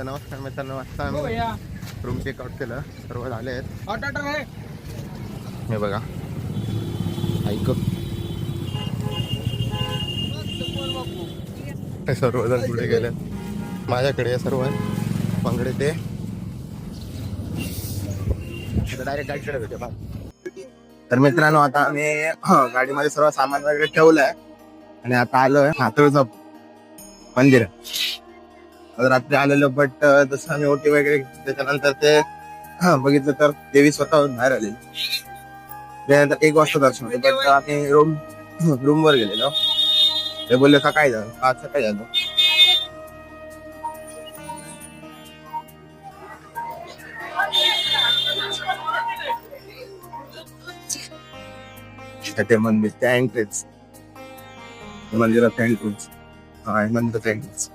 तर नमस्कार मित्रांनो आत्ता आम्ही रूम चेकआउट केलं. सर्व झाले आहेत. हे बघा. ऐक. हे सर्वजण पुढे गेले माझ्याकडे सर्व बांगडे ते. डायरेक्ट गाडीकडे बा तर मित्रांनो आता आम्ही गाडीमध्ये सर्व सामान वगैरे ठेवलंय. आणि आता आलोय हातळचं मंदिर. रात्री आलेलो बट जसं आम्ही ओटी वगैरे घेतली, त्याच्यानंतर ते हा बघितलं तर देवी स्वतःहून बाहेर आलेली. त्यानंतर एक वाजता दर्शन होते बट आम्ही रूम रूम वर गेलेलो. ते बोलले सकाळी झालं? आज सकाळी झालं? ते मंदिर त्या एंट्रीच मंदिरात एंट्रीच हा मंदिरात एंट्रीच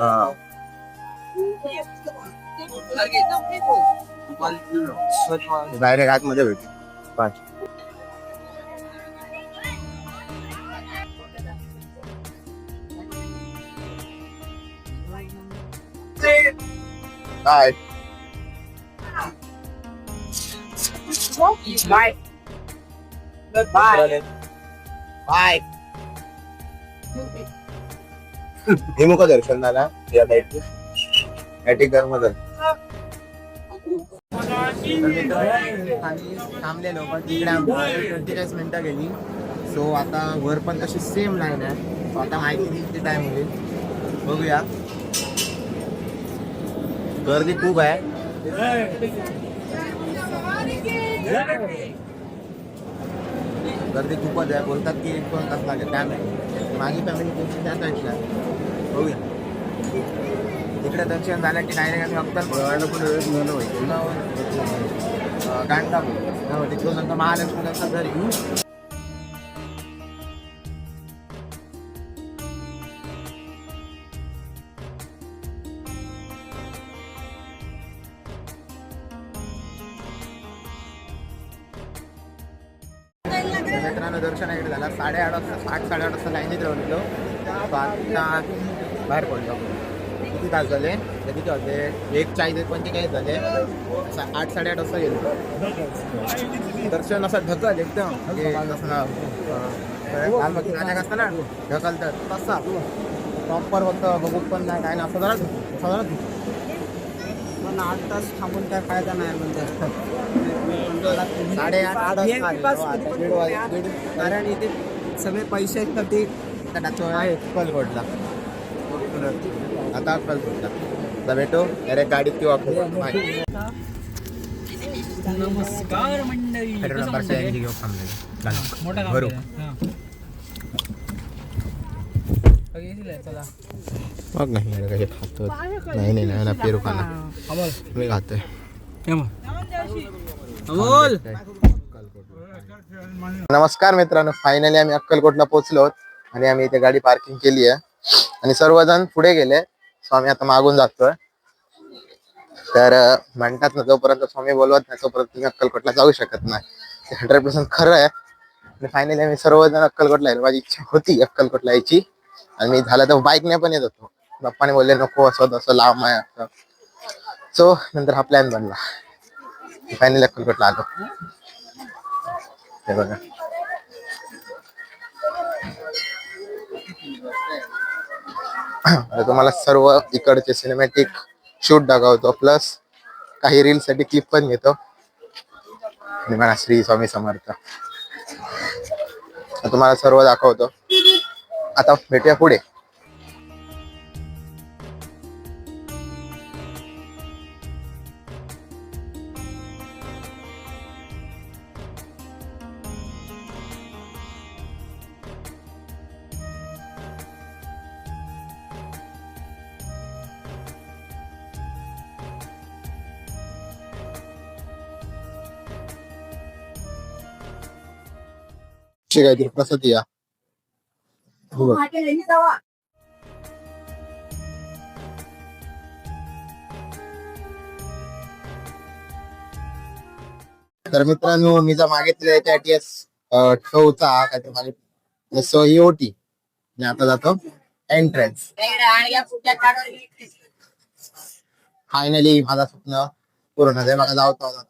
हा डायरेक्ट आतमध्ये भेटू पाच काय Bye. Bye. बाय हे मुख दर्शन झाला या साईडचे ॲटिक धर्म थांबलेलो पण तिकडे ट्वेंटी मिनिटं गेली. सो आता वर पण तशी सेम लाईन आहे. सो आता माहिती किती टाइम होईल बघूया. गर्दी खूप आहे. गर्दी खूपच आहे. बोलतात की एक दोन तास लागेल काय नाही माझी फॅमिली तुमची त्या साईडला होईल तिकडे दर्शन झालं की डायरेक्ट आम्ही अक्कल पुढे गांडा तिकडून नंतर महालक्ष्मी नंतर घरी मित्रांनो दर्शन इकडे झाला. साडेआठ वाजता आठ साडेआठ वाजता लाईनीत राहिलेलो आता बाहेर पडलो. किती तास झाले? ते किती वाजले? एक चाळीस पंचेचाळीस झाले. आठ साडेआठ वाजता गेलो. दर्शन असं ढकल एकदम. म्हणजे जसं ना असतं ना ढकल तर. तसा. प्रॉपर फक्त बघून पण नाही काय ना असं जरा असं जरा पण आठ तास थांबून काय फायदा नाही म्हणजे साडेआठ कारण इथे सगळे पैसे आहेत तर ते आहे अक्कलकोटला आता अक्कलकोटला आता भेटू. डायरेक्ट गाडीत किंवा नमस्कार मंडळी. मोठा भरू चला मग नाही यार काही खातो नाही नाही नाही ना पेरू खाना मी खातोय. नमस्कार मित्रांनो फायनली आम्ही अक्कलकोटला पोहोचलो आणि आम्ही इथे गाडी पार्किंग केली आहे. आणि सर्वजण पुढे गेले. सो आम्ही आता मागून जातोय. तर म्हणतात ना जोपर्यंत स्वामी बोलवत नाही तोपर्यंत तुम्ही अक्कलकोटला जाऊ शकत नाही. ते हंड्रेड पर्सेंट खरं आहे. आणि फायनली आम्ही सर्वजण अक्कलकोटला येलो माझी इच्छा होती अक्कलकोटला यायची. आणि मी झालं तर बाईकने पण येत होतो. बाप्पाने बोलले नको असं तसं लांब आहे असं. सो नंतर हा प्लॅन बनला. फायनल अक्कलकोटला आलो. हे बघा. तुम्हाला सर्व इकडचे सिनेमॅटिक शूट दाखवतो. प्लस काही रील साठी क्लिप पण घेतो. आणि मला श्री स्वामी समर्थ. तुम्हाला सर्व दाखवतो. आता भेटूया पुढे. ठीक आहे प्रसाद या. हो बघ. तर मित्रांनो मी जर मागितलं याच्या टी एस ठेवचा काय ते मागितलं सो ही ओटी आणि आता जातो. एंट्रन्स फायनली माझा स्वप्न पूर्ण झालं मला जावतो आता.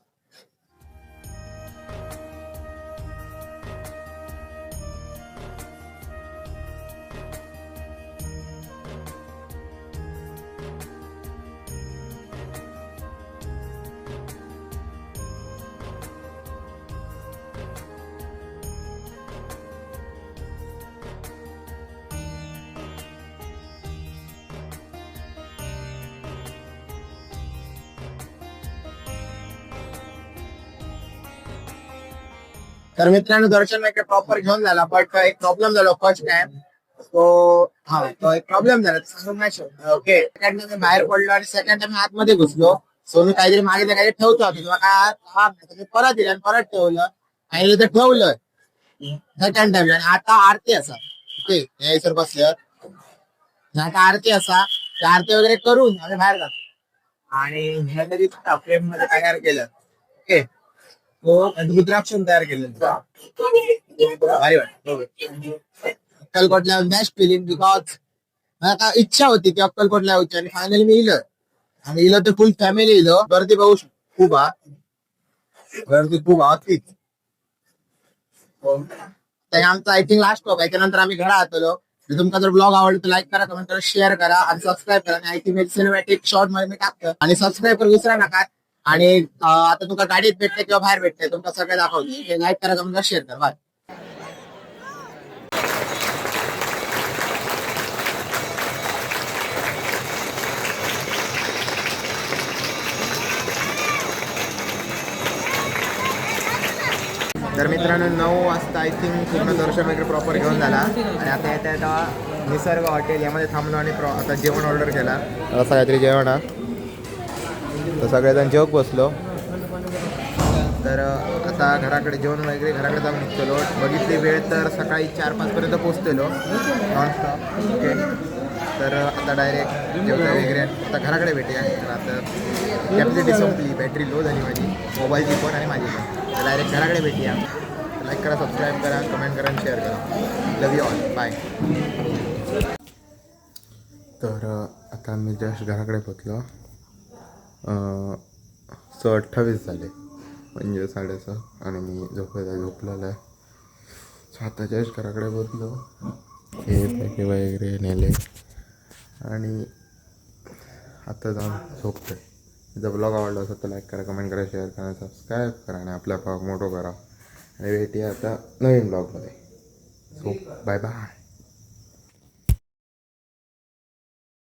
तर मित्रांनो दर्शन प्रॉपर घेऊन झाला बट एक प्रॉब्लेम झाला फर्स्ट टाइम तो हा तो एक प्रॉब्लेम झाला. ओके सेकंड टाइम बाहेर पडलो आणि सेकंड टाइम आतमध्ये घुसलो. सो मी काहीतरी मागे काहीतरी ठेवतो किंवा काय नाही, मी परत दिलं आणि परत ठेवलं. आणि इथं ठेवलं. सेकंड टाइम आणि आता आरती असा. ओके या सर बसल्यावर. आता आरती असा. आरती वगैरे करून आम्ही बाहेर जातो. आणि ह्या तरी फ्रेममध्ये तयार केलं. ओके हो, तो रुद्राक्षण तयार केले भारी वाटतं अक्कलकोटला बेस्ट फिलिंग बिकॉज आता इच्छा होती की अक्कलकोटला यायची आणि फायनली मी इलं. आणि इलं तर फुल फॅमिली इलो. गर्दी बघू खूप हा. गर्दी खूप हा. अतिच तर आमचा आय थिंक लास्ट टॉप त्याच्यानंतर आम्ही घरा आलो जर तुमचा जर ब्लॉग आवडला तर लाईक करा कमेंट करा शेअर करा आणि सबस्क्राईब करा. आणि आय थिंक सिनेमॅटिक शॉर्टमध्ये मी टाकतो. आणि सबस्क्राईब करून विसरा नका. आणि आता तुमका गाडीत भेटते किंवा बाहेर भेटते तुमका सगळं दाखवते. लाईक करा करा शेअर करा बाय तर मित्रांनो नऊ वाजता आय थिंक पूर्ण दर्शन वगैरे प्रॉपर घेऊन झाला. आणि आता येता येता निसर्ग हॉटेल यामध्ये थांबलो आणि प्रॉ आता जेवण ऑर्डर केला. असं काहीतरी जेवण हा. तर सगळेजण जेवक बसलो. तर आता घराकडे जेवण वगैरे घराकडे जाऊन निघतलो. बघितली वेळ तर सकाळी चार पाचपर्यंत पोचलेलो नॉनस्टॉप ओके तर आता डायरेक्ट जेवण वगैरे. आता घराकडे भेटूया. तर आता कॅपॅसिटी संपली. बॅटरी लो झाली माझी. मोबाईलची पण आणि माझी पण. तर डायरेक्ट घराकडे भेटूया. लाईक करा सबस्क्राईब करा कमेंट करा आणि शेअर करा. लव यू ऑल बाय तर आता मी जस्ट घराकडे पोचलो स अठ्ठावीस झाले. म्हणजे साडेसहा. आणि मी झोपायला झोपलेला आहे. सो आता जस्ट घराकडे पोचलो हे पॅके वगैरे नेले. आणि आता जाऊन झोपतोय. जर ब्लॉग आवडला असेल तर लाईक करा कमेंट करा शेअर करा सबस्क्राईब करा आणि आपला ब्लॉग मोठो करा. आणि भेटूया आता नवीन ब्लॉगमध्ये. So bye bye